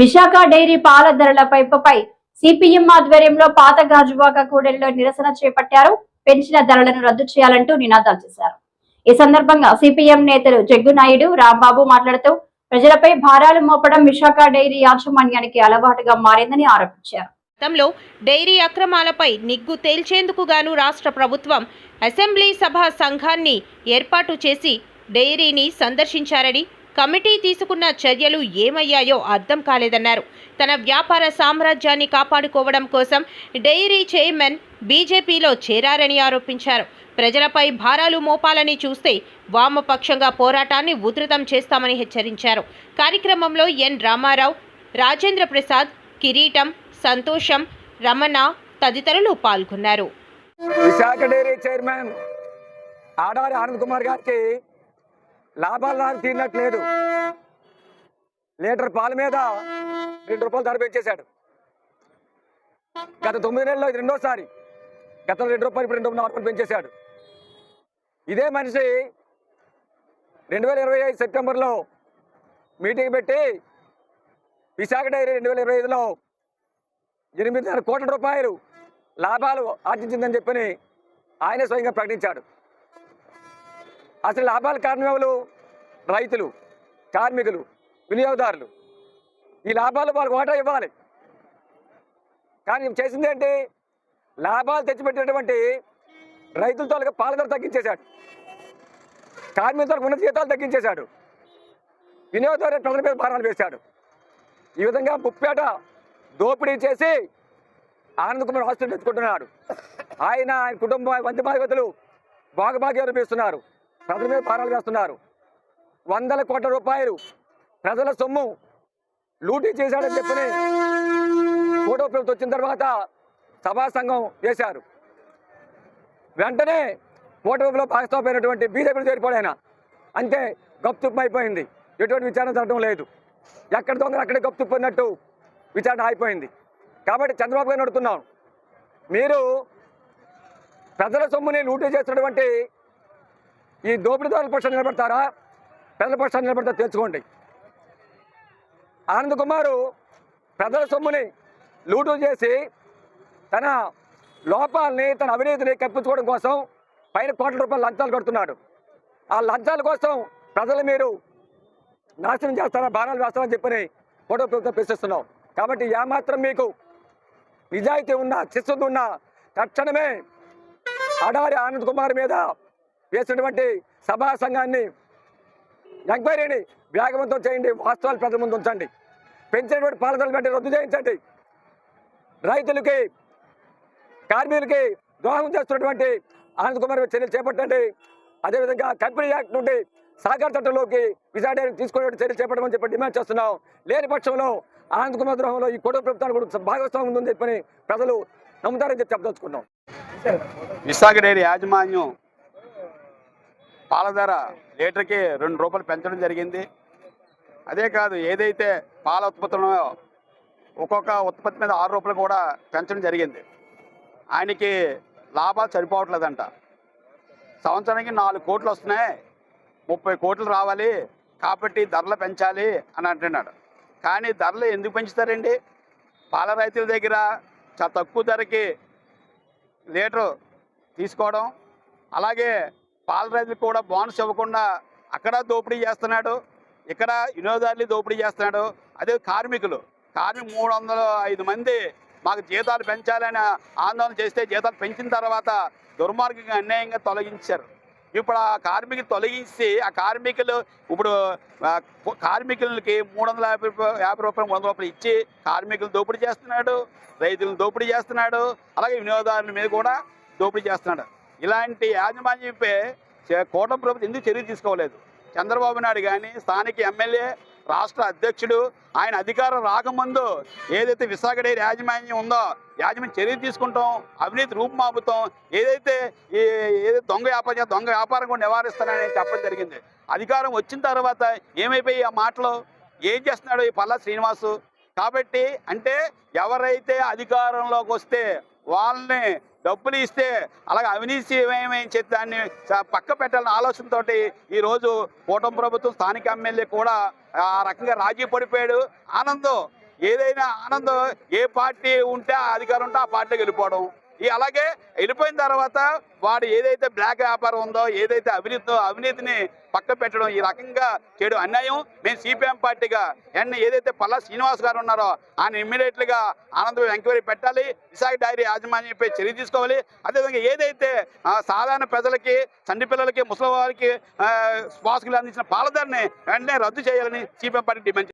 Visakha dairy పాల ధరల పెంపుపై CPM ఆధ్వర్యంలో పాత గాజువాక కూడలిలో నిరసన చేపట్టారు. పెంచిన ధరలను రద్దు చేయాలంటూ నినాదాలు చేశారు. ఈ సందర్భంగా సిపిఎం నేతలు జగ్గునాయుడు రాంబాబు మాట్లాడుతూ ప్రజలపై భారాలు మోపడం విశాఖ డైరీ యాజమాన్యానికి అలవాటుగా మారిందని ఆరోపించారు. గతంలో డైరీ అక్రమాలపై నిగ్గు తేల్చేందుకు గాను రాష్ట్ర ప్రభుత్వం అసెంబ్లీ సభ సంఘాన్ని ఏర్పాటు చేసి డైరీని సందర్శించారని కమిటీ తీసుకున్న చర్యలు ఏమయ్యాయో అర్థం కాలేదన్నారు. తన వ్యాపార సామ్రాజ్యాన్ని కాపాడుకోవడం కోసం డైరీ చైర్మన్ బీజేపీలో చేరారని ఆరోపించారు. ప్రజలపై భారాలు మోపాలని చూస్తే వామపక్షంగా పోరాటాన్ని ఉధృతం చేస్తామని హెచ్చరించారు. కార్యక్రమంలో ఎన్. రామారావు రాజేంద్ర ప్రసాద్ కిరీటం సంతోషం రమణ తదితరులు పాల్గొన్నారు. విశాఖ డైరీ చైర్మన్ ఆడారి ఆనంద్ కుమార్ గారికి లాభాలు నాకు తీరినట్లేదు లీటర్ పాల మీద రెండు రూపాయలు ధర పెంచేశాడు. గత తొమ్మిది నెలల్లో ఇది రెండోసారి. గత రెండు రూపాయలు ఇప్పుడు రెండు నాలుగు రూపాయలు పెంచేశాడు. ఇదే మనిషి రెండు వేల ఇరవై ఐదు సెప్టెంబర్లో మీటింగ్ పెట్టి విశాఖ డైరీ రెండు వేల ఇరవై ఐదులో ఎనిమిదిన్నర కోట్ల రూపాయలు లాభాలు ఆర్జించిందని చెప్పని ఆయన స్వయంగా ప్రకటించాడు. అసలు లాభాలు కారణమేవలు రైతులు కార్మికులు వినియోగదారులు. ఈ లాభాలు వాళ్ళకు వాటా ఇవ్వాలి. కానీ చేసింది ఏంటి? లాభాలు తెచ్చిపెట్టినటువంటి రైతులతో పాల తగ్గించేశాడు. కార్మికులతో ఉన్న జీతాలు తగ్గించేశాడు. వినియోగదారు ప్రజల మీద భారాలు వేశాడు. ఈ విధంగా ముప్పేట దోపిడీ చేసి ఆనంద్ కుమార్ ఆస్తులు తెచ్చుకుంటున్నాడు. ఆయన ఆయన కుటుంబ వంద బాధ్యతలు బాగభాగ్యాలు వేస్తున్నారు ప్రజల మీద పారాలు వేస్తున్నారు వందల కోట్ల రూపాయలు ప్రజల సొమ్ము లూటీ చేశాడని చెప్పని ఫోటో ప్రభుత్వం వచ్చిన తర్వాత సభా సంఘం చేశారు వెంటనే కూటమిలో భాగస్వామైనటువంటి బీజేపీలో చేరిపోయాయన అంతే గప్తుప్పు అయిపోయింది. ఎటువంటి విచారణ జరగడం లేదు. ఎక్కడ దొంగలు అక్కడే గప్తుప్పు అన్నట్టు విచారణ అయిపోయింది కాబట్టి చంద్రబాబు గారిని అడుగుతున్నాం. మీరు ప్రజల సొమ్ముని లూటీ చేస్తున్నటువంటి ఈ దోపిడీదారుల పక్షాన్ని నిలబడతారా? పెద్దల పక్షాన్ని నిలబడతారా తెలుసుకోండి. ఆనంద్ కుమారు ప్రజల సొమ్ముని లూటు చేసి తన లోపాలని తన అవినీతిని కప్పించుకోవడం కోసం పైన కోట్ల రూపాయలు లంచాలు కడుతున్నాడు. ఆ లంచాల కోసం ప్రజలు మీరు నాశనం చేస్తారా బాణాలు వేస్తారని చెప్పని ఫోటో ప్రభుత్వం ప్రశ్నిస్తున్నాం. కాబట్టి ఏమాత్రం మీకు నిజాయితీ ఉన్న శిస్సు ఉన్నా తక్షణమే అడారి ఆనంద్ కుమార్ మీద వేసినటువంటి సభా సంఘాన్ని ఎంక్వైరీని వేగవంతం చేయండి వాస్తవాలు ప్రజల ముందు ఉంచండి. పెంచినటువంటి పాలసీలు వెంటనే రద్దు చేయించండి. రైతులకి కార్మికులకి ద్రోహం చేస్తున్నటువంటి ఆనంద్ కుమార్ చర్యలు చేపట్టండి. అదేవిధంగా కంపెనీ యాక్ట్ నుండి సహకార చట్టంలోకి విచారణ తీసుకునే చర్యలు చేపట్టమని చెప్పి డిమాండ్ చేస్తున్నాం. లేని పక్షంలో ఆనంద్ కుమార్ ద్రోహంలో ఈ కూడ ప్రభుత్వానికి కూడా భాగస్వామ్యం ఉందని చెప్పని ప్రజలు నమ్ముతారని చెప్పి చెప్పదలుచుకున్నాం. విశాఖ డైరీ యాజమాన్యం పాల ధర లీటర్కి రెండు రూపాయలు పెంచడం జరిగింది. అదే కాదు ఏదైతే పాల ఉత్పత్తులు ఒక్కొక్క ఉత్పత్తి మీద ఆరు రూపాయలు కూడా పెంచడం జరిగింది. ఆయనకి లాభాలు సరిపోవట్లేదంట. సంవత్సరానికి నాలుగు కోట్లు వస్తున్నాయి. ముప్పై కోట్లు రావాలి. కాబట్టి ధరలు పెంచాలి అని అంటున్నాడు. కానీ ధరలు ఎందుకు పెంచుతారండి? పాల రైతుల దగ్గర చాలా తక్కువ ధరకి లీటరు తీసుకోవడం అలాగే పాల రైతులకు కూడా బోనస్ ఇవ్వకుండా అక్కడ దోపిడీ చేస్తున్నాడు. ఇక్కడ వినోదాన్ని దోపిడీ చేస్తున్నాడు. అదే కార్మికులు. కార్మిక మూడు వందల ఐదు మంది మాకు జీతాలు పెంచాలని ఆందోళన చేస్తే జీతాలు పెంచిన తర్వాత దుర్మార్గంగా అన్యాయంగా తొలగించారు. ఇప్పుడు ఆ కార్మికులు తొలగించి ఆ కార్మికులు ఇప్పుడు కార్మికులకి మూడు వందల యాభై రూపాయలు యాభై రూపాయలు మూడు వందల రూపాయలు ఇచ్చి కార్మికులు దోపిడీ చేస్తున్నాడు రైతులను దోపిడీ చేస్తున్నాడు అలాగే వినియోగదారుల మీద కూడా దోపిడీ చేస్తున్నాడు. ఇలాంటి యాజమాన్యంపై కూటమి ప్రభుత్వం ఎందుకు చర్య తీసుకోలేదు? చంద్రబాబు నాయుడు కానీ స్థానిక ఎమ్మెల్యే రాష్ట్ర అధ్యక్షుడు ఆయన అధికారం రాకముందు ఏదైతే విశాఖ డైరీ యాజమాన్యం ఉందో యాజమాన్యం చర్య తీసుకుంటాం అవినీతి రూపుమాపుతాం ఏదైతే ఈ ఏదైతే దొంగ వ్యాపారం దొంగ వ్యాపారం కూడా నివారిస్తానని చెప్పడం జరిగింది. అధికారం వచ్చిన తర్వాత ఏమైపోయి ఆ మాటలు? ఏం చేస్తున్నాడు ఈ పల్లా శ్రీనివాసు? కాబట్టి అంటే ఎవరైతే అధికారంలోకి వస్తే వాళ్ళని డబ్బులు ఇస్తే అలాగే అవినీతి ఏమేమి చెప్పి దాన్ని పక్క పెట్టాలన్న ఆలోచనతోటి ఈరోజు కూటమి ప్రభుత్వం స్థానిక ఎమ్మెల్యే కూడా ఆ రకంగా రాజీ పడిపోయాడు. ఆనందం ఏదైనా ఆనందం ఏ పార్టీ ఉంటే ఆ అధికారం ఉంటే ఆ పార్టీకి వెళ్ళిపోవడం. ఈ అలాగే వెళ్ళిపోయిన తర్వాత వాడు ఏదైతే బ్లాక్ వ్యాపారం ఉందో ఏదైతే అవినీతి అవినీతిని పక్క పెట్టడం ఈ రకంగా చేయడం అన్యాయం. మేము సిపిఎం పార్టీగా అండ్ ఏదైతే పల్లా శ్రీనివాస్ గారు ఉన్నారో ఆయన ఇమ్మీడియట్లీగా ఆనందం ఎంక్వైరీ పెట్టాలి. విశాఖ డైరీ యాజమాన్యంపై చర్య తీసుకోవాలి. అదేవిధంగా ఏదైతే సాధారణ ప్రజలకి చండి పిల్లలకి ముసలి వారికి శ్వాసకులు అందించిన పాలదారిని వెంటనే రద్దు చేయాలని సిపిఎం పార్టీ డిమాండ్